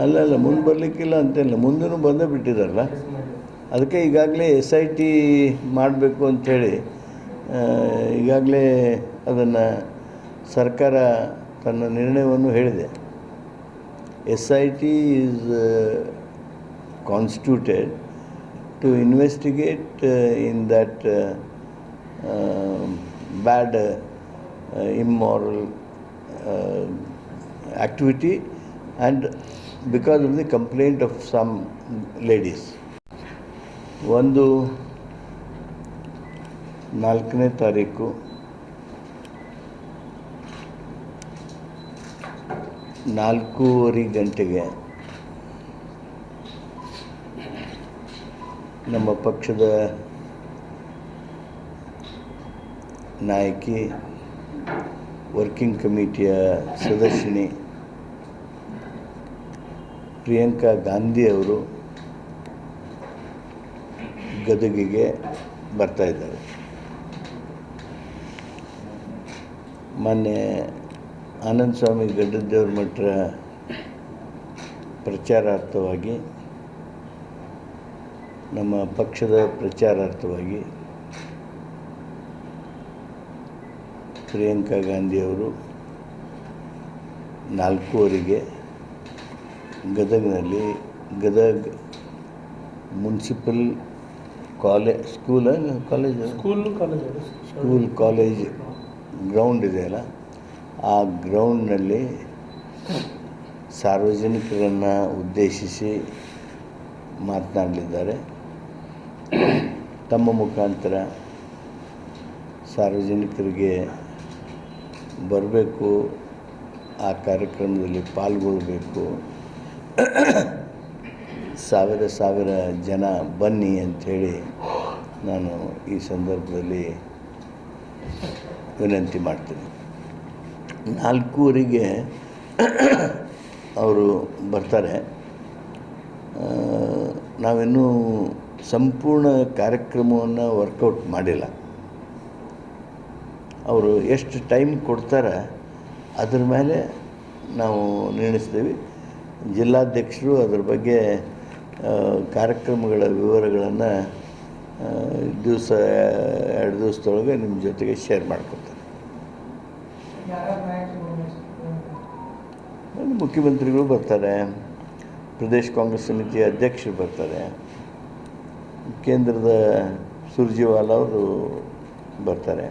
ಅಲ್ಲ ಅಲ್ಲ ಮುಂದೆ ಬರಲಿಕ್ಕಿಲ್ಲ ಅಂತಿಲ್ಲ ಮುಂದೂ ಬಂದೇ ಬಿಟ್ಟಿದ್ದಾರಲ್ಲ ಅದಕ್ಕೆ ಈಗಾಗಲೇ ಎಸ್ ಐ ಟಿ ಮಾಡಬೇಕು ಅಂಥೇಳಿ ಈಗಾಗಲೇ ಅದನ್ನು ಸರ್ಕಾರ ತನ್ನ ನಿರ್ಣಯವನ್ನು ಹೇಳಿದೆ. S I T is constituted to investigate in that bad immoral uh, and because of the complaint of some ladies. ಒಂದು ನಾಲ್ಕನೇ ತಾರೀಕು ನಾಲ್ಕೂವರೆ ಗಂಟೆಗೆ ನಮ್ಮ ಪಕ್ಷದ ನಾಯಕಿ ವರ್ಕಿಂಗ್ ಕಮಿಟಿಯ ಸದಸ್ಯನಿ ಪ್ರಿಯಾಂಕಾ ಗಾಂಧಿ ಅವರು ಗದಗಿಗೆ ಬರ್ತಾ ಇದ್ದಾರೆ. ಮೊನ್ನೆ ಆನಂದ ಸ್ವಾಮಿ ಗಡ್ಡದೇವ್ರ ಮಠ ಪ್ರಚಾರಾರ್ಥವಾಗಿ, ನಮ್ಮ ಪಕ್ಷದ ಪ್ರಚಾರಾರ್ಥವಾಗಿ ಪ್ರಿಯಾಂಕಾ ಗಾಂಧಿಯವರು ನಾಲ್ಕೂವರೆಗೆ ಗದಗ್ನಲ್ಲಿ ಗದಗ ಮುನ್ಸಿಪಲ್ ಕಾಲೇ school college? School college school college ground ಇದೆಯಲ್ಲ ಆ ಗ್ರೌಂಡ್ನಲ್ಲಿ ಸಾರ್ವಜನಿಕರನ್ನು ಉದ್ದೇಶಿಸಿ ಮಾತನಾಡಲಿದ್ದಾರೆ. ತಮ್ಮ ಮುಖಾಂತರ ಸಾರ್ವಜನಿಕರಿಗೆ ಬರಬೇಕು ಆ ಕಾರ್ಯಕ್ರಮದಲ್ಲಿ ಪಾಲ್ಗೊಳ್ಬೇಕು ಸಾವಿರ ಸಾವಿರ ಜನ ಬನ್ನಿ ಅಂಥೇಳಿ ನಾನು ಈ ಸಂದರ್ಭದಲ್ಲಿ ವಿನಂತಿ ಮಾಡ್ತೀನಿ. ನಾಲ್ಕೂವರೆಗೆ ಅವರು ಬರ್ತಾರೆ. ನಾವಿನ್ನೂ ಸಂಪೂರ್ಣ ಕಾರ್ಯಕ್ರಮವನ್ನು ವರ್ಕೌಟ್ ಮಾಡಿಲ್ಲ. ಅವರು ಎಷ್ಟು ಟೈಮ್ ಕೊಡ್ತಾರೆ ಅದ್ರ ಮೇಲೆ ನಾವು ನಿರ್ಣಯಿಸ್ತೀವಿ. ಜಿಲ್ಲಾಧ್ಯಕ್ಷರು ಅದ್ರ ಬಗ್ಗೆ ಕಾರ್ಯಕ್ರಮಗಳ ವಿವರಗಳನ್ನು ದಿವಸ, ಎರಡು ದಿವಸದೊಳಗೆ ನಿಮ್ಮ ಜೊತೆಗೆ ಶೇರ್ ಮಾಡ್ಕೊತಾರೆ ಮುಖ್ಯಮಂತ್ರಿಗಳು ಬರ್ತಾರೆ, ಪ್ರದೇಶ ಕಾಂಗ್ರೆಸ್ ಸಮಿತಿಯ ಅಧ್ಯಕ್ಷರು ಬರ್ತಾರೆ, ಕೇಂದ್ರದ ಸುರ್ಜಿವಾಲ ಅವರು ಬರ್ತಾರೆ.